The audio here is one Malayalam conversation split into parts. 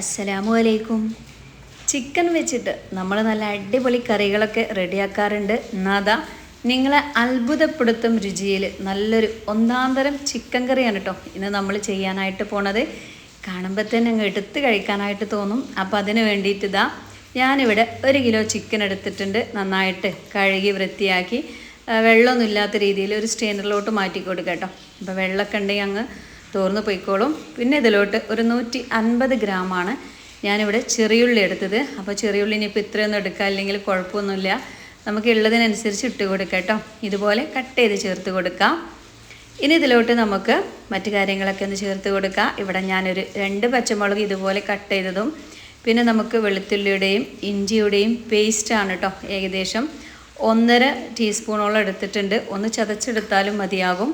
അസ്സലാമു അലൈക്കും ചിക്കൻ വെച്ചിട്ട് നമ്മൾ നല്ല അടിപൊളി കറികളൊക്കെ റെഡിയാക്കാറുണ്ട്. എന്നാതാ നിങ്ങളെ അത്ഭുതപ്പെടുത്തും രുചിയിൽ നല്ലൊരു ഒന്നാം തരം ചിക്കൻ കറിയാണ് കേട്ടോ ഇന്ന് നമ്മൾ ചെയ്യാനായിട്ട് പോണത്. കാണുമ്പോൾ തന്നെ അങ്ങ് എടുത്ത് കഴിക്കാനായിട്ട് തോന്നും. അപ്പോൾ അതിന് വേണ്ടിയിട്ട് ഇതാ ഞാനിവിടെ ഒരു കിലോ ചിക്കൻ എടുത്തിട്ടുണ്ട്. നന്നായിട്ട് കഴുകി വൃത്തിയാക്കി. വെള്ളമൊന്നും ഇല്ലാത്ത രീതിയിൽ ഒരു സ്റ്റെയിനറിലോട്ട് മാറ്റി കൊടുക്കാം കേട്ടോ. അപ്പോൾ വെള്ളമൊക്കെ ഉണ്ടെങ്കിൽ അങ്ങ് തോർന്ന് പോയിക്കോളും. പിന്നെ ഇതിലോട്ട് ഒരു നൂറ്റി അൻപത് ഗ്രാമാണ് ഞാനിവിടെ ചെറിയുള്ളി എടുത്തത്. അപ്പോൾ ചെറിയുള്ളി ഇനിയിപ്പോൾ ഇത്രയൊന്നും എടുക്കുക അല്ലെങ്കിൽ കുഴപ്പമൊന്നുമില്ല. നമുക്ക് ഉള്ളതിനനുസരിച്ച് ഇട്ട് കൊടുക്കാം കേട്ടോ. ഇതുപോലെ കട്ട് ചെയ്ത് ചേർത്ത് കൊടുക്കാം. ഇനി ഇതിലോട്ട് നമുക്ക് മറ്റു കാര്യങ്ങളൊക്കെ ഒന്ന് ചേർത്ത് കൊടുക്കാം. ഇവിടെ ഞാനൊരു രണ്ട് പച്ചമുളക് ഇതുപോലെ കട്ട് ചെയ്തതും പിന്നെ നമുക്ക് വെളുത്തുള്ളിയുടെയും ഇഞ്ചിയുടെയും പേസ്റ്റാണ് കേട്ടോ ഏകദേശം. ഒന്നര ടീസ്പൂണോളം എടുത്തിട്ടുണ്ട്. ഒന്ന് ചതച്ചെടുത്താലും മതിയാകും.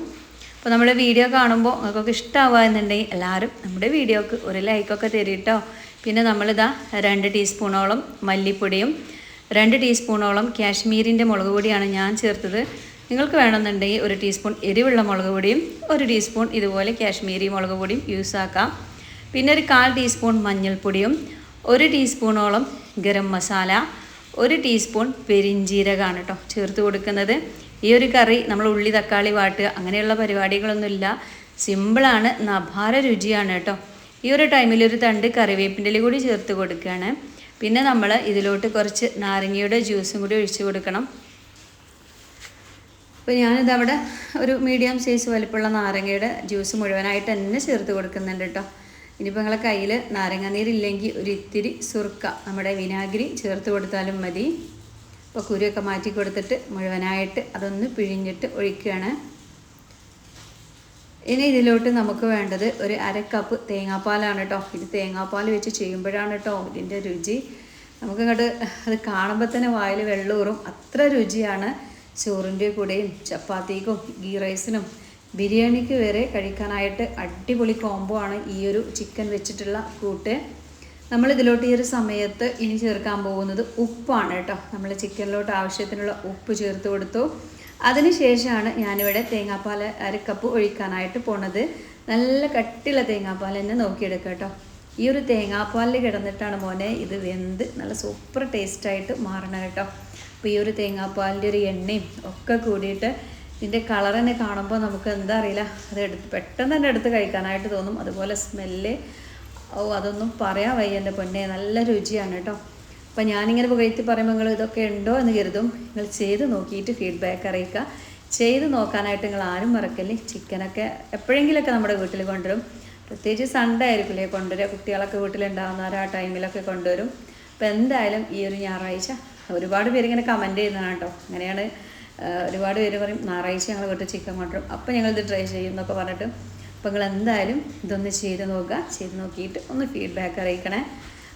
അപ്പോൾ നമ്മുടെ വീഡിയോ കാണുമ്പോൾ നിങ്ങൾക്കൊക്കെ ഇഷ്ടമാവുക എന്നുണ്ടെങ്കിൽ എല്ലാവരും നമ്മുടെ വീഡിയോക്ക് ഒരു ലൈക്കൊക്കെ തരും കേട്ടോ പിന്നെ നമ്മളിതാ രണ്ട് ടീസ്പൂണോളം മല്ലിപ്പൊടിയും രണ്ട് ടീസ്പൂണോളം കാശ്മീരിന്റെ മുളക് പൊടിയാണ് ഞാൻ ചേർത്തത്. നിങ്ങൾക്ക് വേണമെന്നുണ്ടെങ്കിൽ ഒരു ടീസ്പൂൺ എരിവുള്ള മുളക് പൊടിയും ഒരു ടീസ്പൂൺ ഇതുപോലെ കാശ്മീരി മുളക് പൊടിയും യൂസ് ആക്കാം. പിന്നെ ഒരു കാൽ ടീസ്പൂൺ മഞ്ഞൾപ്പൊടിയും ഒരു ടീസ്പൂണോളം ഗരം മസാല ഒരു ടീസ്പൂൺ പെരിഞ്ജീരകമാണ് കേട്ടോ ചേർത്ത് കൊടുക്കുന്നത്. ഈ ഒരു കറി നമ്മൾ ഉള്ളി തക്കാളി വാട്ടുക അങ്ങനെയുള്ള പരിപാടികളൊന്നുമില്ല. സിമ്പിളാണ് നഭാര രുചിയാണ് കേട്ടോ. ഈ ഒരു ടൈമിൽ ഒരു തണ്ട് കറിവേപ്പിന്റെ കൂടി ചേർത്ത് കൊടുക്കുകയാണ്. പിന്നെ നമ്മൾ ഇതിലോട്ട് കുറച്ച് നാരങ്ങയുടെ ജ്യൂസും കൂടി ഒഴിച്ചു കൊടുക്കണം. അപ്പോൾ ഞാനിത് അവിടെ ഒരു മീഡിയം സൈസ് വലിപ്പമുള്ള നാരങ്ങയുടെ ജ്യൂസ് മുഴുവനായിട്ട് തന്നെ ചേർത്ത് കൊടുക്കുന്നുണ്ട് കേട്ടോ. ഇനിയിപ്പോൾ നിങ്ങളെ കയ്യിൽ നാരങ്ങാനീരില്ലെങ്കിൽ ഒരു ഇത്തിരി സുർക്ക നമ്മുടെ വിനാഗിരി ചേർത്ത് കൊടുത്താലും മതി. അപ്പോൾ കുരുവൊക്കെ മാറ്റി കൊടുത്തിട്ട് മുഴുവനായിട്ട് അതൊന്ന് പിഴിഞ്ഞിട്ട് ഒഴിക്കുകയാണ്. ഇനി ഇതിലോട്ട് നമുക്ക് വേണ്ടത് ഒരു അര കപ്പ് തേങ്ങാപ്പാലാണ് കേട്ടോ ഇത് തേങ്ങാപ്പാൽ വെച്ച് ചെയ്യുമ്പോഴാണ് കേട്ടോ ഇതിന്റെ രുചി. നമുക്ക് ഇങ്ങോട്ട് അത് കാണുമ്പോൾ തന്നെ വായിൽ വെള്ളൂറും അത്ര രുചിയാണ് ചോറിന്റെ കൂടെയും ചപ്പാത്തിക്കും ഗീ റൈസിനും. ബിരിയാണിക്ക് വരെ കഴിക്കാനായിട്ട് അടിപൊളി കോംബോ ആണ് ഈ ഒരു ചിക്കൻ വെച്ചിട്ടുള്ള കൂട്ട്. നമ്മൾ ഇതിലോട്ട് ഈ ഒരു സമയത്ത് ഇനി ചേർക്കാൻ പോകുന്നത് ഉപ്പാണ് കേട്ടോ. നമ്മൾ ചിക്കനിലോട്ട് ആവശ്യത്തിനുള്ള ഉപ്പ് ചേർത്ത് കൊടുത്തു. അതിനുശേഷമാണ് ഞാനിവിടെ തേങ്ങാപ്പാൽ അര കപ്പ് ഒഴിക്കാനായിട്ട് പോണത്. നല്ല കട്ടിയുള്ള തേങ്ങാപ്പാൽ തന്നെ നോക്കിയെടുക്കുക കേട്ടോ. ഈ ഒരു തേങ്ങാപ്പാലിൽ കിടന്നിട്ടാണ് മോനെ ഇത് വെന്ത് നല്ല സൂപ്പർ ടേസ്റ്റായിട്ട് മാറണം കേട്ടോ. അപ്പോൾ ഈ ഒരു തേങ്ങാപ്പാലിന്റെ ഒരു എണ്ണയും ഒക്കെ കൂടിയിട്ട് ഇതിന്റെ കളർ കാണുമ്പോൾ നമുക്ക് എന്താ അറിയില്ല. അത് എടുത്ത് പെട്ടെന്ന് തന്നെ എടുത്ത് കഴിക്കാനായിട്ട് തോന്നും. അതുപോലെ സ്മെല്ല് ഓ അതൊന്നും പറയാൻ വയ്യ എന്റെ പൊന്നെ. നല്ല രുചിയാണ് കേട്ടോ. അപ്പം ഞാനിങ്ങനെ പുകഴ്ത്തി പറയുമ്പോൾ നിങ്ങൾ ഇതൊക്കെ ഉണ്ടോ എന്ന് കരുതും. നിങ്ങൾ ചെയ്ത് നോക്കിയിട്ട് ഫീഡ്ബാക്ക് അറിയിക്കുക. ചെയ്ത് നോക്കാനായിട്ട് നിങ്ങൾ ആരും മറക്കല്ലേ. ചിക്കനൊക്കെ എപ്പോഴെങ്കിലുമൊക്കെ നമ്മുടെ വീട്ടിൽ കൊണ്ടുവരും. പ്രത്യേകിച്ച് സൺഡേ ആയിരിക്കില്ലേ കൊണ്ടുവരിക. കുട്ടികളൊക്കെ വീട്ടിലുണ്ടാകുന്നവർ ആ ടൈമിലൊക്കെ കൊണ്ടുവരും. അപ്പോൾ എന്തായാലും ഈ ഒരു ഞായറാഴ്ച ഒരുപാട് പേര് ഇങ്ങനെ കമന്റ് ചെയ്യുന്നതാണ് കേട്ടോ. അങ്ങനെയാണ് ഒരുപാട് പേര് പറയും ഞായറാഴ്ച ഞങ്ങൾ വീട്ടിൽ ചിക്കൻ കൊണ്ടുവരും. അപ്പോൾ ഞങ്ങളിത് ട്രൈ ചെയ്യും എന്നൊക്കെ പറഞ്ഞിട്ട് അപ്പോൾ നിങ്ങൾ എന്തായാലും ഇതൊന്ന് ചെയ്ത് നോക്കുക. ചെയ്ത് നോക്കിയിട്ട് ഒന്ന് ഫീഡ്ബാക്ക് അറിയിക്കണേ.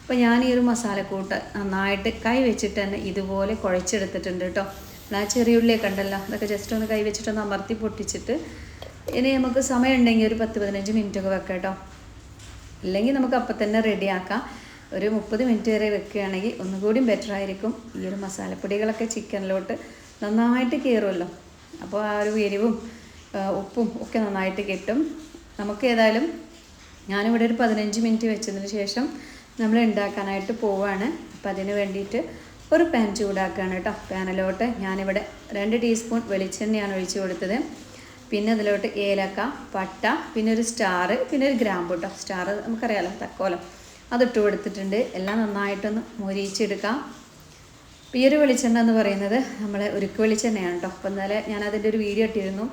അപ്പോൾ ഞാൻ ഈ ഒരു മസാലക്കൂട്ട് നന്നായിട്ട് കൈ വെച്ചിട്ട് തന്നെ ഇതുപോലെ കുഴച്ചെടുത്തിട്ടുണ്ട് കേട്ടോ. ആ ചെറിയുള്ളിയൊക്കെ ഉണ്ടല്ലോ അതൊക്കെ ജസ്റ്റ് ഒന്ന് കൈ വെച്ചിട്ടൊന്ന് അമർത്തി പൊട്ടിച്ചിട്ട് ഇനി നമുക്ക് സമയം ഉണ്ടെങ്കിൽ ഒരു പത്ത് പതിനഞ്ച് മിനിറ്റ് ഒക്കെ വെക്കാം കേട്ടോ. ഇല്ലെങ്കിൽ നമുക്ക് അപ്പം തന്നെ റെഡിയാക്കാം ഒരു മുപ്പത് മിനിറ്റ് വരെ വെക്കുകയാണെങ്കിൽ ഒന്നുകൂടി ബെറ്റർ ആയിരിക്കും. ഈ ഒരു മസാലപ്പൊടികളൊക്കെ ചിക്കനിലോട്ട് നന്നായിട്ട് കയറുമല്ലോ അപ്പോൾ ആ ഒരു എരിവും ഉപ്പും ഒക്കെ നന്നായിട്ട് കിട്ടും. നമുക്ക് ഏതായാലും ഞാനിവിടെ ഒരു പതിനഞ്ച് മിനിറ്റ് വെച്ചതിന് ശേഷം നമ്മൾ ഉണ്ടാക്കാനായിട്ട് പോവാണ്. അപ്പം അതിന് വേണ്ടിയിട്ട് ഒരു പാൻ ചൂടാക്കുകയാണ് കേട്ടോ. പാനിലോട്ട് ഞാനിവിടെ രണ്ട് ടീസ്പൂൺ വെളിച്ചെണ്ണയാണ് ഒഴിച്ച് കൊടുത്തത്. പിന്നെ അതിലോട്ട് ഏലക്ക പട്ട പിന്നെ ഒരു സ്റ്റാർ പിന്നെ ഒരു ഗ്രാമ്പ് കേട്ടോ സ്റ്റാർ നമുക്കറിയാലോ തക്കോലം. അതിട്ട് കൊടുത്തിട്ടുണ്ട്. എല്ലാം നന്നായിട്ടൊന്ന് മൊരിയിച്ചെടുക്കാം അപ്പോൾ ഈ ഒരു വെളിച്ചെണ്ണ എന്ന് പറയുന്നത് നമ്മൾ ഉരുക്ക് വെളിച്ചെണ്ണയാണ് കേട്ടോ അപ്പോൾ ഇന്നലെ ഞാൻ അതിന്റെ ഒരു വീഡിയോ ഇട്ടിരുന്നു.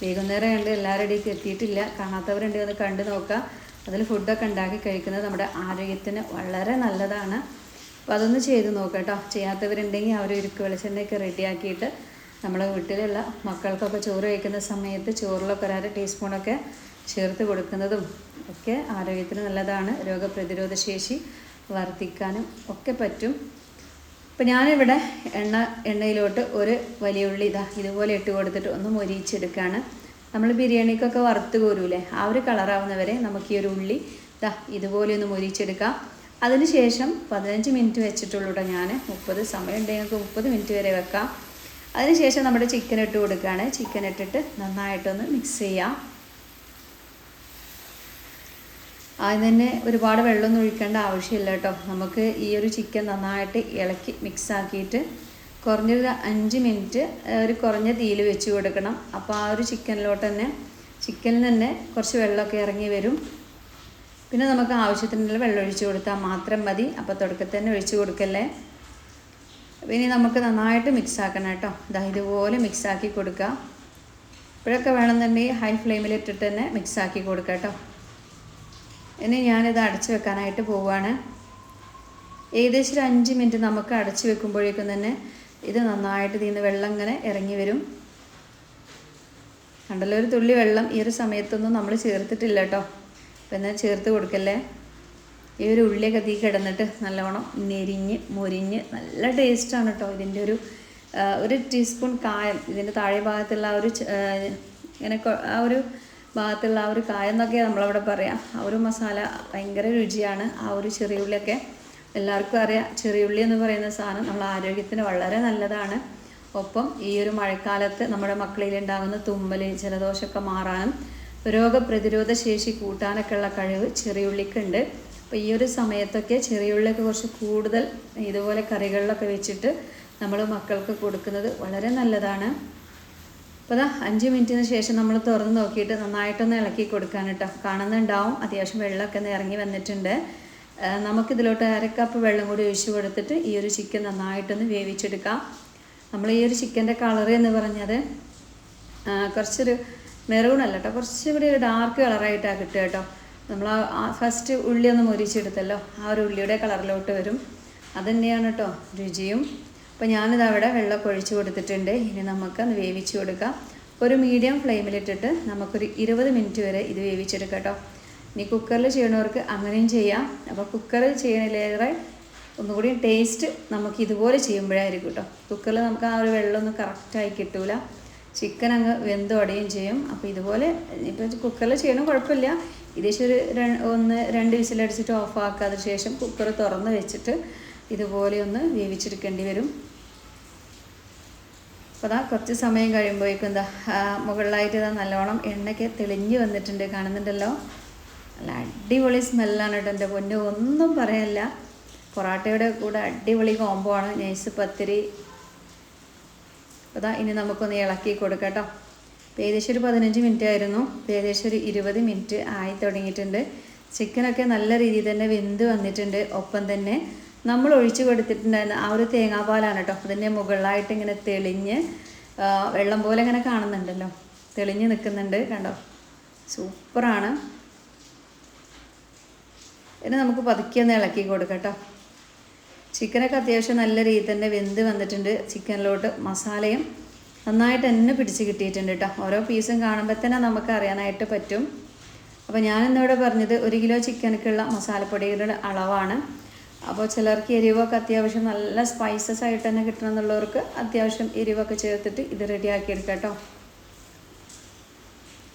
വൈകുന്നേരം ഉണ്ട് എല്ലാവരുടെയും എത്തിയിട്ടില്ല കാണാത്തവരുണ്ട് ഒന്ന് കണ്ടു നോക്കാം. അതിൽ ഫുഡൊക്കെ ഉണ്ടാക്കി കഴിക്കുന്നത് നമ്മുടെ ആരോഗ്യത്തിന് വളരെ നല്ലതാണ്. അപ്പോൾ അതൊന്ന് ചെയ്ത് നോക്കാം കേട്ടോ. ചെയ്യാത്തവരുണ്ടെങ്കിൽ അവർ ഉരുക്ക് വെളിച്ചെണ്ണയൊക്കെ റെഡിയാക്കിയിട്ട് നമ്മുടെ വീട്ടിലുള്ള മക്കൾക്കൊക്കെ ചോറ് കഴിക്കുന്ന സമയത്ത് ചോറിലൊക്കെ ഒരര ടീസ്പൂണൊക്കെ ചേർത്ത് കൊടുക്കുന്നതും ഒക്കെ ആരോഗ്യത്തിന് നല്ലതാണ്. രോഗപ്രതിരോധ ശേഷി വർദ്ധിക്കാനും ഒക്കെ പറ്റും. അപ്പോൾ ഞാനിവിടെ എണ്ണ എണ്ണയിലോട്ട് ഒരു വലിയ ഉള്ളി ഇതാ ഇതുപോലെ ഇട്ട് കൊടുത്തിട്ട് ഒന്ന് മൊരിയിച്ചെടുക്കുകയാണ് നമ്മൾ ബിരിയാണിക്കൊക്കെ വറുത്ത് കോരൂലേ? ആ ഒരു കളറാവുന്നവരെ നമുക്ക് ഈ ഒരു ഉള്ളി ഇതാ ഇതുപോലെ ഒന്ന് മൊരിച്ചെടുക്കാം അതിന് ശേഷം പതിനഞ്ച് മിനിറ്റ് വെച്ചിട്ടുള്ളൂ ഞാൻ മുപ്പത് സമയം ഉണ്ടെങ്കിൽ നമുക്ക് മുപ്പത് മിനിറ്റ് വരെ വെക്കാം. അതിനുശേഷം നമ്മുടെ ചിക്കൻ ഇട്ട് കൊടുക്കുകയാണ് ചിക്കൻ ഇട്ടിട്ട് നന്നായിട്ടൊന്ന് മിക്സ് ചെയ്യാം. ആദ്യം തന്നെ ഒരുപാട് വെള്ളമൊന്നും ഒഴിക്കേണ്ട ആവശ്യമില്ല കേട്ടോ. നമുക്ക് ഈ ഒരു ചിക്കൻ നന്നായിട്ട് ഇളക്കി മിക്സ് ആക്കിയിട്ട് കുറഞ്ഞൊരു അഞ്ച് മിനിറ്റ് ഒരു കുറഞ്ഞ തീയിൽ വെച്ച് കൊടുക്കണം. അപ്പോൾ ആ ഒരു ചിക്കനിലോട്ട് തന്നെ ചിക്കനിൽ തന്നെ കുറച്ച് വെള്ളമൊക്കെ ഇറങ്ങി വരും. പിന്നെ നമുക്ക് ആവശ്യത്തിനുള്ള വെള്ളം ഒഴിച്ച് കൊടുത്താൽ മാത്രം മതി. അപ്പോൾ തുടക്കത്തിൽ തന്നെ ഒഴിച്ച് കൊടുക്കല്ലേ? ഇനി നമുക്ക് നന്നായിട്ട് മിക്സ് ആക്കണം കേട്ടോ. ഇതാ ഇതുപോലെ മിക്സ് ആക്കി കൊടുക്കുക ഇപ്പോഴൊക്കെ വേണമെന്നുണ്ടെങ്കിൽ ഹൈ ഫ്ലെയിമിൽ ഇട്ടിട്ട് തന്നെ മിക്സ് ആക്കി കേട്ടോ. ഇനി ഞാനിത് അടച്ചു വെക്കാനായിട്ട് പോവുകയാണ് ഏകദേശം ഒരു അഞ്ച് മിനിറ്റ് നമുക്ക് അടച്ചു വെക്കുമ്പോഴേക്കും തന്നെ ഇത് നന്നായിട്ട് ഇതിൽ നിന്ന് വെള്ളം ഇങ്ങനെ ഇറങ്ങി വരും. കണ്ടല്ലോ ഒരു തുള്ളി വെള്ളം ഈ ഒരു സമയത്തൊന്നും നമ്മൾ ചേർത്തിട്ടില്ല കേട്ടോ. അപ്പം എന്നാൽ ചേർത്ത് കൊടുക്കല്ലേ? ഈ ഒരു ഉള്ളിയൊക്കെ തീ കിടന്നിട്ട് നല്ലവണ്ണം നെരിഞ്ഞ് മുരിഞ്ഞ് നല്ല ടേസ്റ്റാണ് കേട്ടോ. ഇതിന്റെ ഒരു ഒരു ടീസ്പൂൺ കായം ഇതിന്റെ താഴെ ഭാഗത്തുള്ള ആ ഒരു ഇങ്ങനെ ആ ഒരു ഭാഗത്തുള്ള ആ ഒരു കായം എന്നൊക്കെ നമ്മളവിടെ പറയാം. ആ ഒരു മസാല ഭയങ്കര രുചിയാണ്. ആ ഒരു ചെറിയുള്ളിയൊക്കെ എല്ലാവർക്കും അറിയാം. ചെറിയുള്ളി എന്ന് പറയുന്ന സാധനം നമ്മളെ ആരോഗ്യത്തിന് വളരെ നല്ലതാണ്. ഒപ്പം ഈ ഒരു മഴക്കാലത്ത് നമ്മുടെ മക്കളിൽ ഉണ്ടാകുന്ന തുമ്മൽ ജലദോഷമൊക്കെ മാറാനും രോഗപ്രതിരോധ ശേഷി കൂട്ടാനൊക്കെ ഉള്ള കഴിവ് ചെറിയുള്ളിക്കുണ്ട്. അപ്പോൾ ഈ ഒരു സമയത്തൊക്കെ ചെറിയുള്ളിയൊക്കെ കുറച്ച് കൂടുതൽ ഇതുപോലെ കറികളിലൊക്കെ വെച്ചിട്ട് നമ്മൾ മക്കൾക്ക് കൊടുക്കുന്നത് വളരെ നല്ലതാണ്. അപ്പോൾ അതാ അഞ്ച് മിനിറ്റിന് ശേഷം നമ്മൾ തുറന്ന് നോക്കിയിട്ട് നന്നായിട്ടൊന്ന് ഇളക്കി കൊടുക്കാൻ കേട്ടോ കാണുന്നുണ്ടാവും. അത്യാവശ്യം വെള്ളമൊക്കെ ഒന്ന് ഇറങ്ങി വന്നിട്ടുണ്ട്. നമുക്കിതിലോട്ട് അരക്കപ്പ് വെള്ളം കൂടി ഒഴിച്ച് കൊടുത്തിട്ട് ഈ ഒരു ചിക്കൻ നന്നായിട്ടൊന്ന് വേവിച്ചെടുക്കാം. നമ്മൾ ഈ ഒരു ചിക്കന്റെ കളർ എന്ന് പറഞ്ഞത് കുറച്ചൊരു മെറൂൺ അല്ല കേട്ടോ കുറച്ചും കൂടി ഒരു ഡാർക്ക് കളറായിട്ടാണ് കിട്ടുക കേട്ടോ നമ്മൾ ആ ഫസ്റ്റ് ഉള്ളി ഒന്ന് മുരിച്ചെടുത്തല്ലോ. ആ ഒരു ഉള്ളിയുടെ കളറിലോട്ട് വരും. അത് തന്നെയാണ് കേട്ടോ രുചിയും. അപ്പോൾ ഞാനിത് അവിടെ വെള്ളമൊക്കെ ഒഴിച്ച് കൊടുത്തിട്ടുണ്ട്. ഇനി നമുക്ക് അത് വേവിച്ച് കൊടുക്കാം. ഒരു മീഡിയം ഫ്ലെയിമിലിട്ടിട്ട് നമുക്കൊരു ഇരുപത് മിനിറ്റ് വരെ ഇത് വേവിച്ചെടുക്കാം കേട്ടോ. ഇനി കുക്കറിൽ ചെയ്യണവർക്ക് അങ്ങനെയും ചെയ്യാം. അപ്പോൾ കുക്കറിൽ ചെയ്യണതിലേറെ ഒന്നുകൂടി ടേസ്റ്റ് നമുക്ക് ഇതുപോലെ ചെയ്യുമ്പോഴായിരിക്കും കേട്ടോ. കുക്കറിൽ നമുക്ക് ആ ഒരു വെള്ളമൊന്നും കറക്റ്റായി കിട്ടൂല. ചിക്കൻ അങ്ങ് വെന്തോടുകയും ചെയ്യും. അപ്പോൾ ഇതുപോലെ ഇപ്പോൾ കുക്കറിൽ ചെയ്യണം കുഴപ്പമില്ല. ഏകദേശം ഒരു ഒന്ന് രണ്ട് വിസിലടിച്ചിട്ട് ഓഫ് അതിന് ശേഷം കുക്കർ തുറന്ന് വെച്ചിട്ട് ഇതുപോലെ ഒന്ന് വേവിച്ചെടുക്കേണ്ടി വരും. അപ്പോൾ അതാ കുറച്ച് സമയം കഴിയുമ്പോഴേക്കും എന്താ മുകളിലായിട്ട് ഇതാ നല്ലോണം എണ്ണയ്ക്ക് തെളിഞ്ഞ് വന്നിട്ടുണ്ട്. കാണുന്നുണ്ടല്ലോ? നല്ല അടിപൊളി സ്മെല്ലാണ് കേട്ടോ എന്റെ പൊന്നു. ഒന്നും പറയാനില്ല പൊറാട്ടയുടെ കൂടെ അടിപൊളി കോംബോ ആണ്. നൈസ് പത്തിരി. അതാ ഇനി നമുക്കൊന്ന് ഇളക്കി കൊടുക്കാം കേട്ടോ. ഏകദേശം ഒരു പതിനഞ്ച് മിനിറ്റ് ആയിരുന്നു. ഏകദേശം ഒരു ഇരുപത് മിനിറ്റ് ആയി തുടങ്ങിയിട്ടുണ്ട്. ചിക്കനൊക്കെ നല്ല രീതിയിൽ തന്നെ വെന്ത് വന്നിട്ടുണ്ട്. ഒപ്പം തന്നെ നമ്മൾ ഒഴിച്ചു കൊടുത്തിട്ടുണ്ടായിരുന്ന ആ ഒരു തേങ്ങാപ്പാലാണ് കേട്ടോ അതിന്റെ മുകളിലായിട്ട് ഇങ്ങനെ തെളിഞ്ഞ് വെള്ളം പോലെ ഇങ്ങനെ കാണുന്നുണ്ടല്ലോ. തെളിഞ്ഞ് നിൽക്കുന്നുണ്ട് കണ്ടോ? സൂപ്പറാണ്. ഇനി നമുക്ക് പതുക്കി ഒന്ന് ഇളക്കി കൊടുക്കട്ടോ കേട്ടോ. ചിക്കനൊക്കെ അത്യാവശ്യം നല്ല രീതിയിൽ തന്നെ വെന്ത് വന്നിട്ടുണ്ട് ചിക്കനിലോട്ട്. മസാലയും നന്നായിട്ട് തന്നെ പിടിച്ച് കിട്ടിയിട്ടുണ്ട് കേട്ടോ. ഓരോ പീസും കാണുമ്പോൾ തന്നെ നമുക്ക് അറിയാനായിട്ട് പറ്റും. അപ്പോൾ ഞാനിന്നിവിടെ പറഞ്ഞത് ഒരു കിലോ ചിക്കനൊക്കെയുള്ള മസാലപ്പൊടികളുടെ അളവാണ്. അപ്പോൾ ചിലർക്ക് എരിവൊക്കെ അത്യാവശ്യം നല്ല സ്പൈസസ് ആയിട്ട് തന്നെ കിട്ടണം എന്നുള്ളവർക്ക് അത്യാവശ്യം എരിവൊക്കെ ചേർത്തിട്ട് ഇത് റെഡിയാക്കി എടുക്കാം കേട്ടോ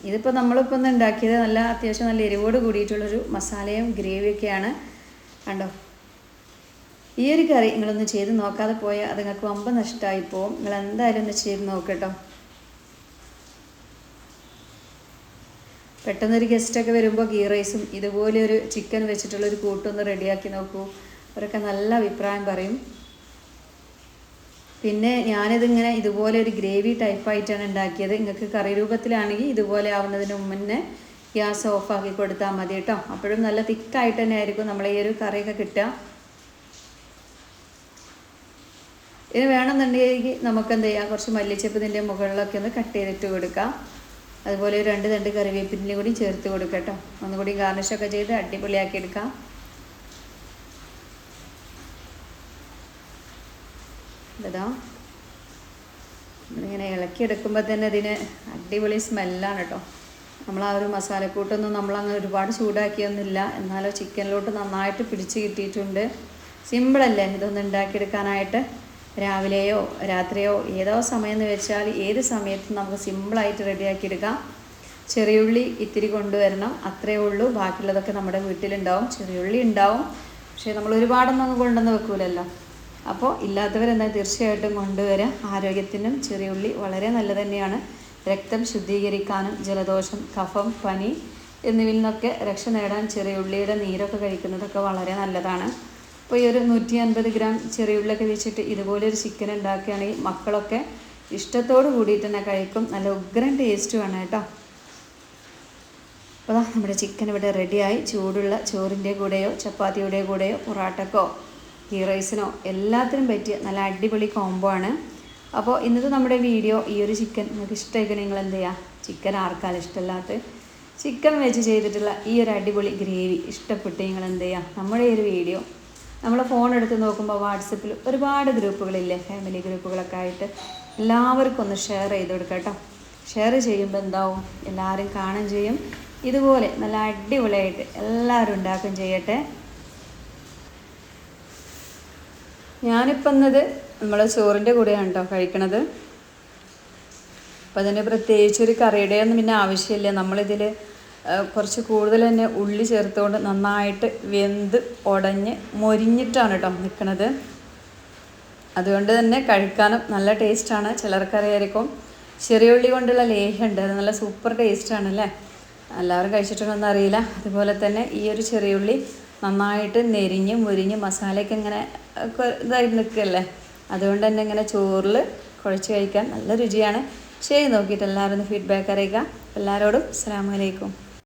ഇതിപ്പോൾ നമ്മളിപ്പോൾ ഒന്ന് ഉണ്ടാക്കിയത് നല്ല അത്യാവശ്യം നല്ല എരിവോട് കൂടിയിട്ടുള്ളൊരു മസാലയും ഗ്രേവിയൊക്കെയാണ്. കണ്ടോ? ഈ ഒരു കറി നിങ്ങളൊന്ന് ചെയ്ത് നോക്കാതെ പോയാൽ അത് നിങ്ങൾക്ക് വമ്പ നഷ്ടമായി പോവും. നിങ്ങൾ എന്തായാലും ഒന്ന് ചെയ്ത് നോക്കട്ടോ. പെട്ടെന്നൊരു ഗസ്റ്റൊക്കെ വരുമ്പോൾ ഗീ റൈസും ഇതുപോലെ ഒരു ചിക്കൻ വെച്ചിട്ടുള്ളൊരു കൂട്ടൊന്ന് റെഡിയാക്കി നോക്കൂ. അവരൊക്കെ നല്ല അഭിപ്രായം പറയും. പിന്നെ ഞാനിതിങ്ങനെ ഇതുപോലെ ഒരു ഗ്രേവി ടൈപ്പായിട്ടാണ് ഉണ്ടാക്കിയത്. നിങ്ങൾക്ക് കറി രൂപത്തിലാണെങ്കിൽ ഇതുപോലെ ആവുന്നതിന് മുന്നേ ഗ്യാസ് ഓഫാക്കി കൊടുത്താൽ മതി കേട്ടോ. അപ്പോഴും നല്ല തിക്കായിട്ട് തന്നെ ആയിരിക്കും നമ്മൾ ഈ ഒരു കറിയൊക്കെ കിട്ടുക. ഇത് വേണമെന്നുണ്ടെങ്കിൽ നമുക്ക് എന്ത് ചെയ്യാം? കുറച്ച് മല്ലിച്ചപ്പ് ഇതിന്റെ മുകളിലൊക്കെ ഒന്ന് കട്ട് ചെയ്തിട്ട് കൊടുക്കാം. അതുപോലെ രണ്ട് രണ്ട് കറിവേപ്പിന്റെ കൂടി ചേർത്ത് കൊടുക്കാം കേട്ടോ. ഒന്നുകൂടി ഗാർണിഷൊക്കെ ചെയ്ത് അടിപൊളിയാക്കി എടുക്കാം. ഇതാ. ഇങ്ങനെ ഇളക്കിയെടുക്കുമ്പോൾ തന്നെ അതിന് അടിപൊളി സ്മെല്ലാണ് കേട്ടോ നമ്മൾ ആ ഒരു മസാലക്കൂട്ടൊന്നും നമ്മളങ്ങനെ ഒരുപാട് ചൂടാക്കിയൊന്നുമില്ല. എന്നാലോ ചിക്കനിലോട്ട് നന്നായിട്ട് പിടിച്ച് കിട്ടിയിട്ടുണ്ട്. സിമ്പിളല്ലേ ഇതൊന്ന് ഉണ്ടാക്കിയെടുക്കാനായിട്ട്? രാവിലെയോ രാത്രിയോ ഏതോ സമയം എന്ന് വെച്ചാൽ ഏത് സമയത്തും നമുക്ക് സിമ്പിളായിട്ട് റെഡിയാക്കിയെടുക്കാം. ചെറിയുള്ളി ഇത്തിരി കൊണ്ടുവരണം. അത്രയേ ഉള്ളൂ. ബാക്കിയുള്ളതൊക്കെ നമ്മുടെ വീട്ടിലുണ്ടാവും. ചെറിയുള്ളി ഉണ്ടാവും. പക്ഷേ നമ്മൾ ഒരുപാടൊന്നും കൊണ്ടുവന്ന് വെക്കൂലല്ലോ. അപ്പോൾ ഇല്ലാത്തവരെന്താ തീർച്ചയായിട്ടും കൊണ്ടുവരാം. ആരോഗ്യത്തിനും ചെറിയുള്ളി വളരെ നല്ല തന്നെയാണ്. രക്തം ശുദ്ധീകരിക്കാനും ജലദോഷം കഫം പനി എന്നിവയിൽ നിന്നൊക്കെ രക്ഷ നേടാൻ ചെറിയ ഉള്ളിയുടെ നീരൊക്കെ കഴിക്കുന്നതൊക്കെ വളരെ നല്ലതാണ്. അപ്പോൾ ഈ ഒരു നൂറ്റി അൻപത് ഗ്രാം ചെറിയ ഉള്ളിയൊക്കെ വെച്ചിട്ട് ഇതുപോലെ ഒരു ചിക്കൻ ഉണ്ടാക്കുകയാണെങ്കിൽ മക്കളൊക്കെ ഇഷ്ടത്തോട് കൂടിയിട്ട് തന്നെ കഴിക്കും. നല്ല ഉഗ്രൻ ടേസ്റ്റുമാണ് കേട്ടോ. അപ്പോൾ നമ്മുടെ ചിക്കൻ ഇവിടെ റെഡിയായി ചൂടുള്ള ചോറിന്റെ കൂടെയോ ചപ്പാത്തിയുടെ കൂടെയോ പൊറാട്ടക്കോ ഗീ റൈസിനോ എല്ലാത്തിനും പറ്റിയ നല്ല അടിപൊളി കോംബോ ആണ്. അപ്പോൾ ഇന്നത്തെ നമ്മുടെ വീഡിയോ ഈ ഒരു ചിക്കൻ നിങ്ങൾക്ക് ഇഷ്ടമായിരിക്കും നിങ്ങൾ എന്ത് ചെയ്യുക ചിക്കൻ ആർക്കാലും ഇഷ്ടമല്ലാത്ത ചിക്കൻ വെച്ച് ചെയ്തിട്ടുള്ള ഈ ഒരു അടിപൊളി ഗ്രേവി ഇഷ്ടപ്പെട്ട് നിങ്ങൾ എന്ത് ചെയ്യുക നമ്മുടെ ഈ ഒരു വീഡിയോ നമ്മൾ ഫോൺ എടുത്ത് നോക്കുമ്പോൾ വാട്സപ്പിൽ ഒരുപാട് ഗ്രൂപ്പുകളില്ലേ ഫാമിലി ഗ്രൂപ്പുകളൊക്കെ ആയിട്ട് എല്ലാവർക്കും ഒന്ന് ഷെയർ ചെയ്ത് കൊടുക്കാം കേട്ടോ. ഷെയർ ചെയ്യുമ്പോൾ എന്താവും? എല്ലാവരും കാണുകയും ചെയ്യും. ഇതുപോലെ നല്ല അടിപൊളിയായിട്ട് എല്ലാവരും ഉണ്ടാക്കുകയും ചെയ്യട്ടെ. ഞാനിപ്പോൾ എന്നത് നമ്മളെ ചോറിന്റെ കൂടെയാണ് കേട്ടോ കഴിക്കണത്. അപ്പോൾ അതിന് പ്രത്യേകിച്ച് ഒരു കറിയുടെ ഒന്നും പിന്നെ ആവശ്യമില്ല. നമ്മളിതിൽ കുറച്ച് കൂടുതൽ തന്നെ ഉള്ളി ചേർത്തുകൊണ്ട് നന്നായിട്ട് വെന്ത് ഉടഞ്ഞ് മൊരിഞ്ഞിട്ടാണ് കേട്ടോ നിൽക്കുന്നത് അതുകൊണ്ട് തന്നെ കഴിക്കാനും നല്ല ടേസ്റ്റാണ്. ചിലർക്കറിയായിരിക്കും ചെറിയ ഉള്ളി കൊണ്ടുള്ള ലേഹുണ്ട് അത് നല്ല സൂപ്പർ ടേസ്റ്റാണ് അല്ലേ എല്ലാവരും കഴിച്ചിട്ടുണ്ടോയെന്ന് അറിയില്ല. അതുപോലെ തന്നെ ഈ ഒരു ചെറിയ ഉള്ളി നന്നായിട്ട് നെരിഞ്ഞ് മുരിഞ്ഞ് മസാലയൊക്കെ ഇങ്ങനെ ഇതായി നിൽക്കുകയല്ലേ അതുകൊണ്ട് തന്നെ ഇങ്ങനെ ചോറിൽ കുഴച്ച് കഴിക്കാൻ നല്ല രുചിയാണ്. ശരി നോക്കിയിട്ട് എല്ലാവരും ഒന്ന് ഫീഡ്ബാക്ക് അറിയിക്കുക എല്ലാവരോടും അസ്സാം വലൈക്കും